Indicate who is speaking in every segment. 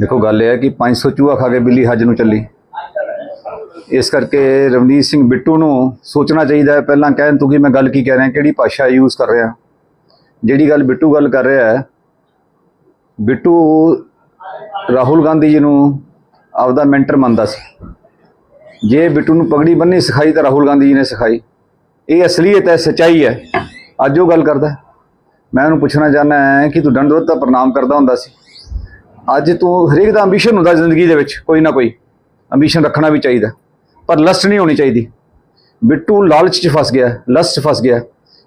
Speaker 1: ਦੇਖੋ ਗੱਲ ਇਹ ਹੈ ਕਿ 500 ਚੂਹਾ ਖਾ ਕੇ ਬਿੱਲੀ ਹੱਜ ਨੂੰ ਚੱਲੀ। ਇਸ ਕਰਕੇ ਰਵਨੀਤ ਸਿੰਘ ਬਿੱਟੂ ਨੂੰ ਸੋਚਣਾ ਚਾਹੀਦਾ ਹੈ, ਪਹਿਲਾਂ ਕਹਿਣ ਤੂੰ ਕਿ ਮੈਂ ਗੱਲ ਕੀ ਕਹਿ ਰਿਹਾ, ਕਿਹੜੀ ਭਾਸ਼ਾ ਯੂਜ਼ ਕਰ ਰਿਹਾ। ਜਿਹੜੀ ਗੱਲ ਬਿੱਟੂ ਗੱਲ ਕਰ ਰਿਹਾ ਹੈ, ਬਿੱਟੂ ਰਾਹੁਲ ਗਾਂਧੀ ਜੀ ਨੂੰ ਆਪਦਾ ਮੈਂਟਰ ਮੰਨਦਾ ਸੀ। ਜੇ ਬਿੱਟੂ ਨੂੰ ਪਗੜੀ ਬੰਨ੍ਹਣੀ ਸਿਖਾਈ ਤਾਂ ਰਾਹੁਲ ਗਾਂਧੀ ਜੀ ਨੇ ਸਿਖਾਈ। ਇਹ ਅਸਲੀਅਤ ਹੈ, ਸਚਾਈ ਹੈ। ਅੱਜ ਉਹ ਗੱਲ ਕਰਦਾ ਮੈਂ ਉਹਨੂੰ ਪੁੱਛਣਾ ਚਾਹੁੰਦਾ ਹੈ ਕਿ ਤੂੰ ਦੰਡਵਤ ਦਾ ਪ੍ਰਣਾਮ ਕਰਦਾ ਹੁੰਦਾ ਸੀ। ਅੱਜ ਤੂੰ ਹਰੇਕ ਦਾ ਐਂਬੀਸ਼ਨ ਹੁੰਦਾ ਜ਼ਿੰਦਗੀ ਦੇ ਵਿੱਚ, ਕੋਈ ਨਾ ਕੋਈ। ਐਂਬੀਸ਼ਨ ਰੱਖਣਾ ਵੀ ਚਾਹੀਦਾ। ਪਰ ਲਸਟ ਨਹੀਂ ਹੋਣੀ ਚਾਹੀਦੀ। ਬਿੱਟੂ ਲਾਲਚ 'ਚ ਫਸ ਗਿਆ ਲਸਟ 'ਚ ਫਸ ਗਿਆ।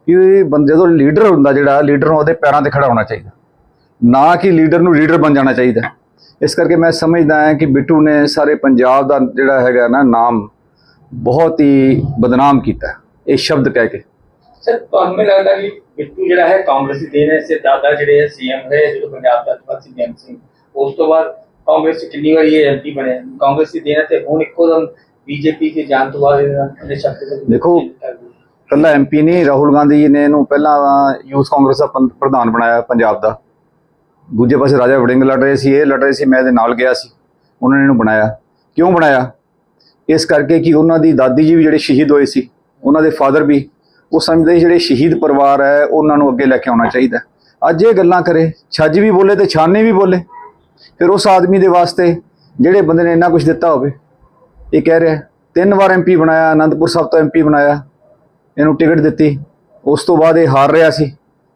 Speaker 1: ਕਿ ਬੰਦੇ ਜਦੋਂ ਲੀਡਰ ਹੁੰਦਾ ਜਿਹੜਾ ਲੀਡਰ ਨੂੰ ਉਹਦੇ ਪੈਰਾਂ ਤੇ ਖੜਾ ਹੋਣਾ ਚਾਹੀਦਾ। ਨਾ ਕਿ ਲੀਡਰ ਨੂੰ ਲੀਡਰ ਬਣ ਜਾਣਾ ਚਾਹੀਦਾ। ਇਸ ਕਰਕੇ ਮੈਂ ਸਮਝਦਾ ਹਾਂ ਕਿ ਬਿੱਟੂ ਨੇ ਸਾਰੇ ਪੰਜਾਬ ਦਾ ਜਿਹੜਾ ਹੈਗਾ ਨਾ ਨਾਮ ਬਹੁਤ ਹੀ ਬਦਨਾਮ ਕੀਤਾ, ਇਹ ਸ਼ਬਦ ਕਹਿ ਕੇ।
Speaker 2: ਸਰ, ਤੁਹਾਨੂੰ ਨਹੀਂ ਲੱਗਦਾ ਕਿ ਬਿੱਟੂ ਜਿਹੜਾ ਹੈ ਕਾਂਗਰਸੀ ਦੇ ਹੈ ਸੇ ਦਾਦਾ ਜਿਹੜੇ ਸੀਐਮ ਹੈ ਜਦੋਂ ਪੰਜਾਬ ਦਾ ਅਜਵਾਲ ਸਿੰਘ? ਉਸ ਤੋਂ ਬਾਅਦ ਕਾਂਗਰਸ ਕਿੰਨੀ ਵਾਰੀ ਇਹ ਐਮਪੀ ਬਣੇ? ਕਾਂਗਰਸੀ ਦੇਣ ਤੇ ਹੁਣ ਇੱਕੋ ਦਮ ਬੀਜੇਪੀ ਕੇ ਜਾਣ ਤੋਂ ਬਾਅਦ ਇਹਦੇ ਸ਼ਬਦ
Speaker 1: ਦੇਖੋ, ਕੱਲਾ ਐਮਪੀ ਨਹੀਂ ਰਾਹੁਲ ਗਾਂਧੀ ਜੀ ਨੇ ਇਹਨੂੰ ਪਹਿਲਾਂ ਯੂਥ ਕਾਂਗਰਸ ਦਾ ਪੰ- ਪ੍ਰਧਾਨ ਬਣਾਇਆ ਪੰਜਾਬ ਦਾ। ਦੂਜੇ ਪਾਸੇ ਰਾਜਾ ਵੜਿੰਗ ਲੜ ਰਹੇ ਸੀ ਇਹ ਲੜ ਰਹੇ ਸੀ ਮੈਂ ਇਹਦੇ ਨਾਲ ਗਿਆ ਸੀ। ਉਹਨਾਂ ਨੇ ਇਹਨੂੰ ਬਣਾਇਆ। ਕਿਉਂ ਬਣਾਇਆ? ਇਸ ਕਰਕੇ ਕਿ ਉਹਨਾਂ ਦੀ ਦਾਦੀ ਜੀ ਵੀ ਜਿਹੜੇ ਸ਼ਹੀਦ ਹੋਏ ਸੀ ਉਹਨਾਂ ਦੇ ਫਾਦਰ ਵੀ ਉਹ ਸਮਝਦੇ ਸੀ ਜਿਹੜੇ ਸ਼ਹੀਦ ਪਰਿਵਾਰ ਹੈ ਉਹਨਾਂ ਨੂੰ ਅੱਗੇ ਲੈ ਕੇ ਆਉਣਾ ਚਾਹੀਦਾ। ਅੱਜ ਇਹ ਗੱਲਾਂ ਕਰੇ ਛੱਜ ਵੀ ਬੋਲੇ ਤੇ ਛਾਨੇ ਵੀ ਬੋਲੇ। ਫਿਰ ਉਸ ਆਦਮੀ ਦੇ ਵਾਸਤੇ ਜਿਹੜੇ ਬੰਦੇ ਨੇ ਇੰਨਾ ਕੁਝ ਦਿੱਤਾ ਹੋਵੇ, ਇਹ ਕਹਿ ਰਿਹਾ ਤਿੰਨ ਵਾਰ ਐਮਪੀ ਬਣਾਇਆ ਆਨੰਦਪੁਰ ਸਾਹਿਬ ਤੋਂ ਐਮਪੀ ਬਣਾਇਆ, ਇਹਨੂੰ ਟਿਕਟ ਦਿੱਤੀ, ਉਸ ਤੋਂ ਬਾਅਦ ਇਹ ਹਾਰ ਰਿਹਾ ਸੀ,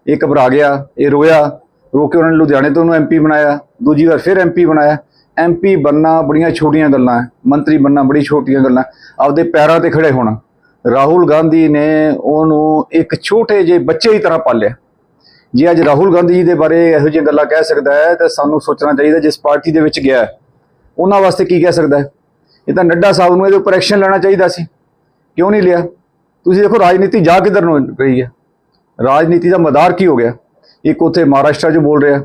Speaker 1: ਇਹ ਘਬਰਾ ਗਿਆ, ਇਹ ਰੋਇਆ, ਰੋ ਕੇ ਉਹਨਾਂ ਨੇ ਲੁਧਿਆਣੇ ਤੋਂ ਉਹਨੂੰ ਐਮਪੀ ਬਣਾਇਆ, ਦੂਜੀ ਵਾਰ ਫਿਰ ਐਮਪੀ ਬਣਾਇਆ ਐਮਪੀ ਬੰਨਾ ਬੜੀਆਂ ਛੋਟੀਆਂ ਗੱਲਾਂ ਹੈ, ਮੰਤਰੀ ਬੰਨਾ ਬੜੀ ਛੋਟੀਆਂ ਗੱਲਾਂ ਆਪਦੇ ਪੈਰਾਂ ਤੇ ਖੜੇ ਹੋਣਾ, ਰਾਹੁਲ ਗਾਂਧੀ ਨੇ ਉਹਨੂੰ ਇੱਕ ਛੋਟੇ ਜਿਹੇ ਬੱਚੇ ਦੀ ਤਰ੍ਹਾਂ ਪਾਲਿਆ। ਜੇ ਅੱਜ ਰਾਹੁਲ ਗਾਂਧੀ ਜੀ ਦੇ ਬਾਰੇ ਇਹੋ ਜਿਹੀਆਂ ਗੱਲਾਂ ਕਹਿ ਸਕਦਾ ਹੈ, ਤਾਂ ਸਾਨੂੰ ਸੋਚਣਾ ਚਾਹੀਦਾ ਜਿਸ ਪਾਰਟੀ ਦੇ ਵਿੱਚ ਗਿਆ ਉਹਨਾਂ ਵਾਸਤੇ ਕੀ ਕਹਿ ਸਕਦਾ ਹੈ? ਇਹ ਤਾਂ ਨੱਡਾ ਸਾਹਿਬ ਨੂੰ ਇਹਦੇ ਉੱਪਰ ਐਕਸ਼ਨ ਲੈਣਾ ਚਾਹੀਦਾ ਸੀ। ਕਿਉਂ ਨਹੀਂ ਲਿਆ? ਤੁਸੀਂ ਦੇਖੋ, ਰਾਜਨੀਤੀ ਜਾ ਕਿੱਧਰ ਨੂੰ ਰਹੀ ਹੈ? ਰਾਜਨੀਤੀ ਦਾ ਮਦਾਰ ਕੀ ਹੋ ਗਿਆ? ਇੱਕ ਉੱਥੇ ਮਹਾਰਾਸ਼ਟਰ 'ਚ ਬੋਲ ਰਿਹਾ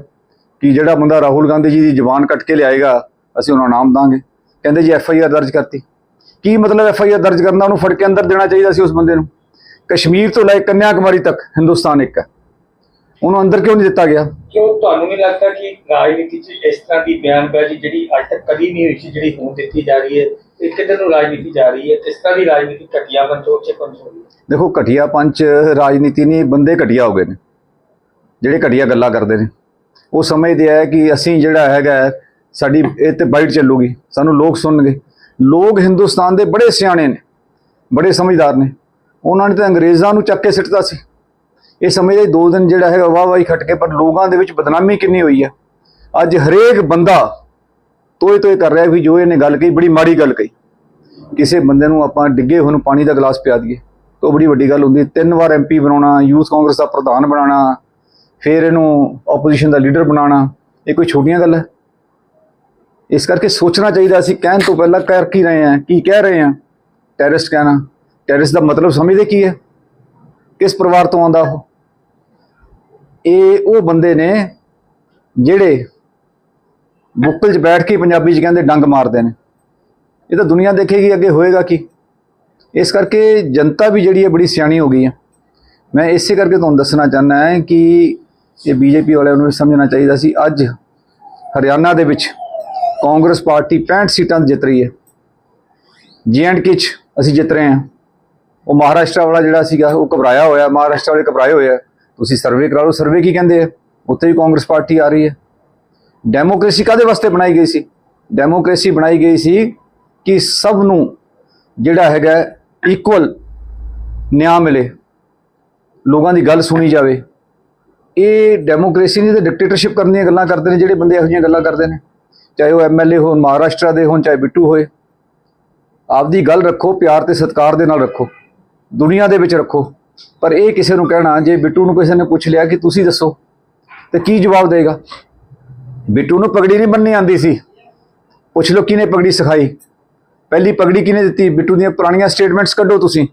Speaker 1: ਕਿ ਜਿਹੜਾ ਬੰਦਾ ਰਾਹੁਲ ਗਾਂਧੀ ਜੀ ਦੀ ਜ਼ੁਬਾਨ ਕੱਟ ਕੇ ਲਿਆਏਗਾ, ਅਸੀਂ ਉਹਨਾਂ ਨੂੰ ਨਾਮ ਦਾਂਗੇ। ਕਹਿੰਦੇ ਜੀ, ਐਫ ਆਈ ਆਰ ਦਰਜ ਕਰਤੀ। ਕੀ ਮਤਲਬ ਐਫ ਆਈ ਆਰ ਦਰਜ ਕਰਨਾ ਉਹਨੂੰ ਫੜ ਕੇ ਅੰਦਰ ਦੇਣਾ ਚਾਹੀਦਾ ਸੀ ਉਸ ਬੰਦੇ ਨੂੰ। ਕਸ਼ਮੀਰ ਤੋਂ ਲੈ ਕੇ ਕੰਨਿਆ ਕੁਮਾਰੀ ਤੱਕ, ਹਿੰਦੁਸਤਾਨ ਇੱਕ ਹੈ। ਉਹਨੂੰ ਅੰਦਰ ਕਿਉਂ ਨਹੀਂ ਦਿੱਤਾ ਗਿਆ?
Speaker 2: ਕਿਉਂ ਤੁਹਾਨੂੰ ਨਹੀਂ ਲੱਗਦਾ ਕਿ ਰਾਜਨੀਤੀ 'ਚ ਇਸ ਤਰ੍ਹਾਂ ਦੀ ਬਿਆਨਬਾਜ਼ੀ ਜਿਹੜੀ ਅੱਜ ਤੱਕ ਕਦੀ ਨਹੀਂ ਹੋਈ ਸੀ ਜਿਹੜੀ ਹੁਣ ਦਿੱਤੀ ਜਾ ਰਹੀ ਹੈ ਇਹ ਕਿੱਧਰ ਨੂੰ ਰਾਜਨੀਤੀ ਜਾ ਰਹੀ ਹੈ? ਇਸ ਤਰ੍ਹਾਂ ਦੀ ਰਾਜਨੀਤੀ ਘਟੀਆ ਪੰਚੋਰ 'ਚ ਪੰਚ ਹੋ ਰਹੀ ਹੈ?
Speaker 1: ਦੇਖੋ ਘਟੀਆ ਪੰਚ ਰਾਜਨੀਤੀ ਨਹੀਂ ਬੰਦੇ ਘਟੀਆ ਹੋ ਗਏ ਨੇ ਜਿਹੜੇ ਘਟੀਆ ਗੱਲਾਂ ਕਰਦੇ ਨੇ। ਉਹ ਸਮਝਦੇ ਆ ਕਿ ਅਸੀਂ ਜਿਹੜਾ ਹੈਗਾ ਸਾਡੀ ਇਹ ਤੇ ਬਾਈਟ ਚੱਲੂਗੀ ਸਾਨੂੰ ਲੋਕ ਸੁਣਨਗੇ। ਲੋਕ ਹਿੰਦੁਸਤਾਨ ਦੇ ਬੜੇ ਸਿਆਣੇ ਨੇ ਬੜੇ ਸਮਝਦਾਰ ਨੇ। ਉਹਨਾਂ ਨੇ ਤਾਂ ਅੰਗਰੇਜ਼ਾਂ ਨੂੰ ਚੱਕ ਕੇ ਸਿੱਟਦਾ ਸੀ। ਇਹ ਸਮਝਦੇ ਦੋ ਦਿਨ ਜਿਹੜਾ ਹੈਗਾ ਵਾਹ ਵਾਹੀ ਖੱਟ ਕੇ, ਪਰ ਲੋਕਾਂ ਦੇ ਵਿੱਚ ਬਦਨਾਮੀ ਕਿੰਨੀ ਹੋਈ ਹੈ ਅੱਜ ਹਰੇਕ ਬੰਦਾ ਤੋਏ ਤੋਏ ਕਰ ਰਿਹਾ ਵੀ ਜੋ ਇਹਨੇ ਗੱਲ ਕਹੀ, ਬੜੀ ਮਾੜੀ ਗੱਲ ਕਹੀ। ਕਿਸੇ ਬੰਦੇ ਨੂੰ ਆਪਾਂ ਡਿੱਗੇ ਹੋਏ ਨੂੰ ਪਾਣੀ ਦਾ ਗਲਾਸ ਪਿਆ ਦਈਏ, ਤਾਂ ਉਹ ਬੜੀ ਵੱਡੀ ਗੱਲ ਹੁੰਦੀ ਤਿੰਨ ਵਾਰ ਐਮਪੀ ਬਣਾਉਣਾ, ਯੂਥ ਕਾਂਗਰਸ ਦਾ ਪ੍ਰਧਾਨ ਬਣਾਉਣਾ, ਫਿਰ ਇਹਨੂੰ ਆਪੋਜੀਸ਼ਨ ਦਾ ਲੀਡਰ ਬਣਾਉਣਾ, ਇਹ ਕੋਈ ਛੋਟੀਆਂ ਗੱਲ ਹੈ? ਇਸ ਕਰਕੇ ਸੋਚਣਾ ਚਾਹੀਦਾ ਅਸੀਂ ਕਹਿਣ ਤੋਂ ਪਹਿਲਾਂ ਕਰ ਕੀ ਰਹੇ ਹਾਂ, ਕੀ ਕਹਿ ਰਹੇ ਹਾਂ? ਟੈਰਰਿਸਟ ਕਹਿਣਾ। ਟੈਰਰਿਸਟ ਦਾ ਮਤਲਬ ਸਮਝਦੇ ਕੀ ਹੈ? ਕਿਸ ਪਰਿਵਾਰ ਤੋਂ ਆਉਂਦਾ ਉਹ? ਇਹ ਉਹ ਬੰਦੇ ਨੇ ਜਿਹੜੇ ਮੁੱਕਲ 'ਚ ਬੈਠ ਕੇ ਪੰਜਾਬੀ 'ਚ ਕਹਿੰਦੇ ਡੰਗ ਮਾਰਦੇ ਨੇ। ਇਹ ਤਾਂ ਦੁਨੀਆ ਦੇਖੇਗੀ ਅੱਗੇ ਹੋਏਗਾ ਕੀ। ਇਸ ਕਰਕੇ ਜਨਤਾ ਵੀ ਜਿਹੜੀ ਹੈ ਬੜੀ ਸਿਆਣੀ ਹੋ ਗਈ ਹੈ। ਮੈਂ ਇਸੇ ਕਰਕੇ ਤੁਹਾਨੂੰ ਦੱਸਣਾ ਚਾਹੁੰਦਾ ਹਾਂ ਕਿ ਇਹ ਬੀਜੇਪੀ ਵਾਲਿਆਂ ਨੂੰ ਵੀ ਸਮਝਣਾ ਚਾਹੀਦਾ ਸੀ। ਅੱਜ ਹਰਿਆਣਾ ਦੇ ਵਿੱਚ ਕਾਂਗਰਸ ਪਾਰਟੀ 65 ਸੀਟਾਂ ਜਿੱਤ ਰਹੀ ਹੈ। ਜੇ ਐਂਡ ਕਿਚ ਅਸੀਂ ਜਿੱਤ ਰਹੇ ਹਾਂ। ਉਹ ਮਹਾਰਾਸ਼ਟਰ ਵਾਲਾ ਜਿਹੜਾ ਸੀਗਾ, ਉਹ ਘਬਰਾਇਆ ਹੋਇਆ, ਮਹਾਰਾਸ਼ਟਰ ਵਾਲੇ ਘਬਰਾਏ ਹੋਏ ਆ। ਤੁਸੀਂ ਸਰਵੇ ਕਰਾ ਲਓ। ਸਰਵੇ ਕੀ ਕਹਿੰਦੇ ਆ? ਉੱਥੇ ਵੀ ਕਾਂਗਰਸ ਪਾਰਟੀ ਆ ਰਹੀ ਹੈ। ਡੈਮੋਕ੍ਰੇਸੀ ਕਾਦੇ ਵਾਸਤੇ ਬਣਾਈ ਗਈ ਸੀ? ਡੈਮੋਕ੍ਰੇਸੀ ਬਣਾਈ ਗਈ ਸੀ ਕਿ ਸਭ ਨੂੰ ਜਿਹੜਾ ਹੈਗਾ ਇਕੁਅਲ ਨਿਆਂ ਮਿਲੇ। ਲੋਕਾਂ ਦੀ ਗੱਲ ਸੁਣੀ ਜਾਵੇ। ਇਹ ਡੈਮੋਕ੍ਰੇਸੀ ਨਹੀਂ ਤੇ ਡਿਕਟੇਟਰਸ਼ਿਪ ਕਰਨ ਦੀਆਂ ਗੱਲਾਂ ਕਰਦੇ ਨੇ, ਜਿਹੜੇ ਬੰਦੇ ਇਹੋ ਜਿਹੀਆਂ ਗੱਲਾਂ ਕਰਦੇ ਨੇ। ਚਾਹੇ ਉਹ ਐਮਐਲਏ ਹੋਣ, ਮਹਾਰਾਸ਼ਟਰ ਦੇ ਹੋਣ, ਚਾਹੇ ਬਿੱਟੂ ਹੋਏ। ਆਪਦੀ ਗੱਲ ਰੱਖੋ, ਪਿਆਰ ਤੇ ਸਤਿਕਾਰ ਦੇ ਨਾਲ ਰੱਖੋ। ਦੁਨੀਆ ਦੇ ਵਿੱਚ ਰੱਖੋ। ਪਰ ਇਹ ਕਿਸੇ ਨੂੰ ਕਹਿਣਾ, ਜੇ ਬਿੱਟੂ ਨੂੰ ਕਿਸੇ ਨੇ ਪੁੱਛ ਲਿਆ ਕਿ ਤੁਸੀਂ ਦੱਸੋ, ਤੇ ਕੀ ਜਵਾਬ ਦੇਗਾ? ਬਿੱਟੂ ਨੂੰ ਪਗੜੀ ਨਹੀਂ ਬੰਨਣੀ ਆਂਦੀ ਸੀ। ਪੁੱਛ ਲਓ ਕਿਹਨੇ ਪਗੜੀ ਸਿਖਾਈ? ਪਹਿਲੀ ਪਗੜੀ ਕਿਹਨੇ ਦਿੱਤੀ? ਬਿੱਟੂ ਦੀਆਂ ਪੁਰਾਣੀਆਂ ਸਟੇਟਮੈਂਟਸ ਕੱਢੋ ਤੁਸੀਂ।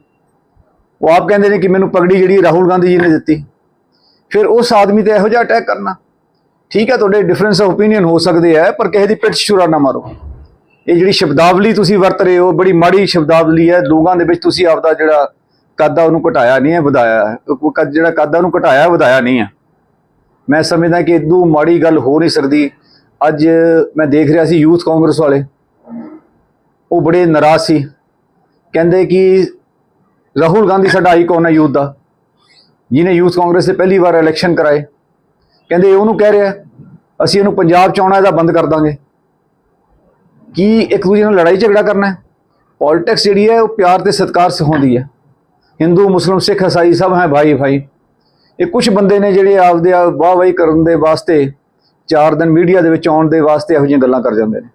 Speaker 1: ਉਹ ਆਪ ਕਹਿੰਦੇ ਨੇ ਕਿ ਮੈਨੂੰ ਪਗੜੀ ਜਿਹੜੀ ਰਾਹੁਲ ਗਾਂਧੀ ਜੀ ਨੇ ਦਿੱਤੀ। ਫਿਰ ਉਸ ਆਦਮੀ ਤੇ ਇਹੋ ਜਿਹਾ ਅਟੈਕ ਕਰਨਾ। ਠੀਕ ਹੈ, ਤੁਹਾਡੇ ਡਿਫਰੈਂਸ ਆਫ ਓਪੀਨੀਅਨ ਹੋ ਸਕਦੇ ਆ ਪਰ ਕਿਸੇ ਦੀ ਪਿੱਠ 'ਚ ਛੁਰਾ ਨਾ ਮਾਰੋ। ਇਹ ਜਿਹੜੀ ਸ਼ਬਦਾਵਲੀ ਤੁਸੀਂ ਵਰਤ ਰਹੇ ਹੋ, ਬੜੀ ਮਾੜੀ ਸ਼ਬਦਾਵਲੀ ਹੈ, ਲੋਕਾਂ ਦੇ ਵਿੱਚ ਤੁਸੀਂ ਆਪਦਾ ਜਿਹੜਾ ਕਾਦਾ ਉਹਨੂੰ ਘਟਾਇਆ ਨਹੀਂ ਹੈ, ਵਧਾਇਆ ਹੈ। ਕੱਦ- ਜਿਹੜਾ ਕਾਦਾ ਉਹਨੂੰ ਘਟਾਇਆ, ਵਧਾਇਆ ਨਹੀਂ ਹੈ। ਮੈਂ ਸਮਝਦਾ ਕਿ ਇਦੋਂ ਮਾੜੀ ਗੱਲ ਹੋ ਨਹੀਂ ਸਕਦੀ। ਅੱਜ ਮੈਂ ਦੇਖ ਰਿਹਾ ਸੀ ਯੂਥ ਕਾਂਗਰਸ ਵਾਲੇ। ਉਹ ਬੜੇ ਨਾਰਾਜ਼ ਸੀ। ਕਹਿੰਦੇ ਕਿ ਰਾਹੁਲ ਗਾਂਧੀ ਸਾਡਾ ਆਈਕਨ ਹੈ ਯੂਥ ਦਾ। ਜਿਹਨੇ ਯੂਥ ਕਾਂਗਰਸ ਦੇ ਪਹਿਲੀ ਵਾਰ ਇਲੈਕਸ਼ਨ ਕਰਾਏ। ਕਹਿੰਦੇ ਉਹਨੂੰ ਕਹਿ ਰਿਹਾ ਅਸੀਂ ਇਹਨੂੰ ਪੰਜਾਬ ਚ ਆਉਣਾ, ਇਹਦਾ ਬੰਦ ਕਰ ਦਾਂਗੇ। ਕੀ ਇੱਕ ਦੂਜੇ ਨਾਲ ਲੜਾਈ ਝਗੜਾ ਕਰਨਾ ਹੈ? ਪੋਲਿਟਿਕਸ ਜਿਹੜੀ ਹੈ, ਉਹ ਪਿਆਰ ਤੇ ਸਤਿਕਾਰ ਸਿਖਾਉਂਦੀ ਹੈ। ਹਿੰਦੂ, ਮੁਸਲਮ, ਸਿੱਖ ਇਸਾਈ ਸਭ ਹੈ ਭਾਈ ਭਾਈ। ਇਹ ਕੁਝ ਬੰਦੇ ਨੇ ਜਿਹੜੇ ਆਪਦੇ ਵਾਹ ਵਾਹੀ ਕਰਨ ਦੇ ਵਾਸਤੇ, ਚਾਰ ਦਿਨ ਮੀਡੀਆ ਦੇ ਵਿੱਚ ਆਉਣ ਦੇ ਵਾਸਤੇ ਇਹੋ ਜਿਹੀਆਂ ਗੱਲਾਂ ਕਰ ਜਾਂਦੇ ਨੇ।